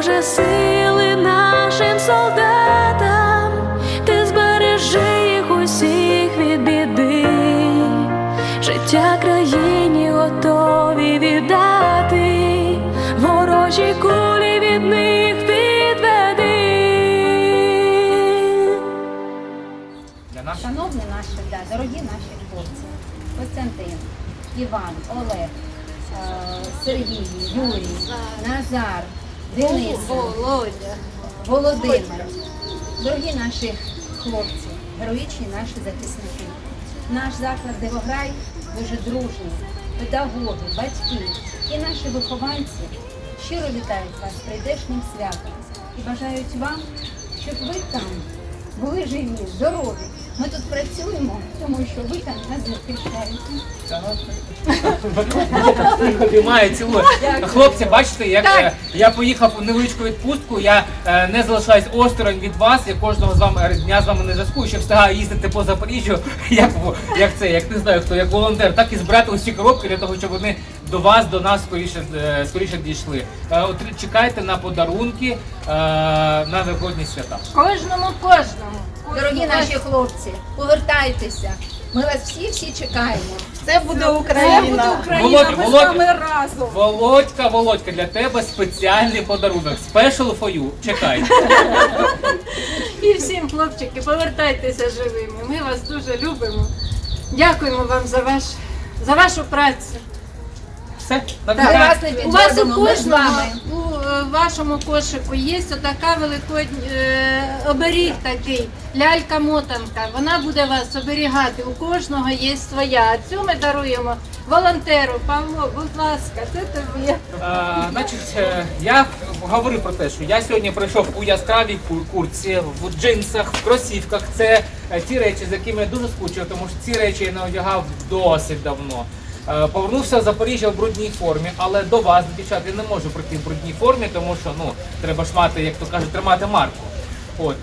Боже сили нашим солдатам, ти збережи їх усіх від біди, життя країні готові віддати, ворожі кулі від них відведи. Шановні наші, да, дорогі наші хлопці, Костянтин, Іван, Олег, е, Сергій, Юрій, Назар, Денис, Володимир, дорогі наші хлопці, героїчні наші захисники. Наш заклад Дивограй дуже дружний, педагоги, батьки і наші вихованці щиро вітають вас з прийдешнім святом і бажають вам, щоб ви там були живі, здорові. Ми тут працюємо, тому що ви там нас захищаєте. Цілую. Хлопці, бачите, як е, я поїхав у невеличку відпустку, я е, не залишаюсь осторонь від вас, я кожного з вами дня з вами не зв'язку, ще встигаю їздити по Запоріжжю, як, як це, як не знаю хто, як волонтер, так і збирати усі коробки для того, щоб вони до вас, до нас скоріше, е, скоріше дійшли. От чекайте на подарунки на великодні свята. Кожному, кожному. Дорогі наші хлопці, повертайтеся. Ми вас всі всі чекаємо. Це буде Це Україна. буде Україна, Володя, ми з вами разом. Володька, Володька, для тебе спеціальний подарунок. Special for you. Чекай. І всім, хлопчики, повертайтеся живими. Ми вас дуже любимо. Дякуємо вам за ваш за вашу працю. Все, на Ми вас не У вас у підводимо, ми з кожного вами. Е, вашому кошику є така великодня е, оберіг такий, лялька-мотанка. Вона буде вас оберігати. У кожного є своя. А цю ми даруємо волонтеру. Павло, будь ласка, це тобі. А, значить, е, я говорив про те, що я сьогодні прийшов у яскравій ку- куртці, в джинсах, в кросівках. Це е, ті речі, з якими я дуже скучив, тому що ці речі я не одягав досить давно. Е, Повернувся з Запоріжжя в брудній формі, але до вас, дівчат, я не можу прийти в брудній формі, тому що ну треба ж мати, як то кажуть, тримати марку. От.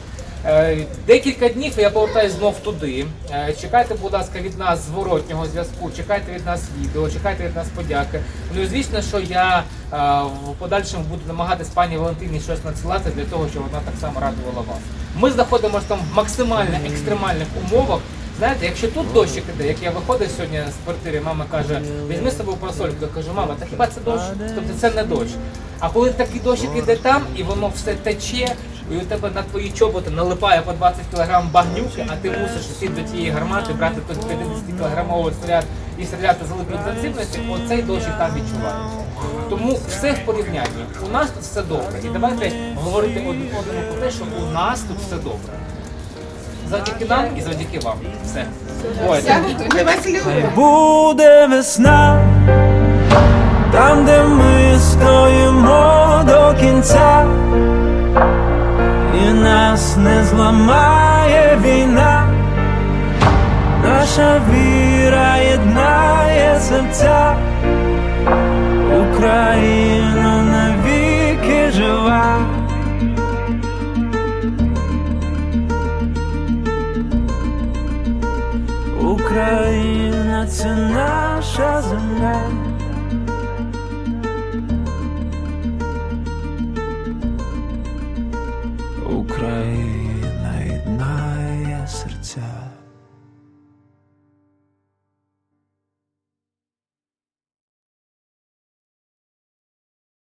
Е, Декілька днів я повертаюся знов туди. Е, Чекайте, будь ласка, від нас зворотнього зв'язку, чекайте від нас відео, чекайте від нас подяки. Ну і звісно, що я в подальшому буду намагатись пані Валентині щось надсилати для того, щоб вона так само радувала вас. Ми знаходимося там в максимально екстремальних умовах. Знаєте, якщо тут дощик іде, як я виходив сьогодні з квартири, мама каже, візьми з собою парасольку. Я кажу, мама, та хіба це дощ? Тобто це не дощ. А коли такий дощик іде там, і воно все тече, і у тебе на твої чоботи налипає по 20 кг багнюки, а ти мусиш йти до тієї гармати, брати той 50 кілограмовий снаряд і стріляти з великої інтенсивності, оцей дощик там відчувається. Тому все в порівнянні. У нас тут все добре. І давайте говорити одному про те, що у нас тут все добре. Завдяки нам і завдяки вам. Все. Бувайте. Ми вас любимо. Буде весна, там, де ми стоїмо до кінця, і нас не зламає війна, наша віра єднає серця, Україна Україна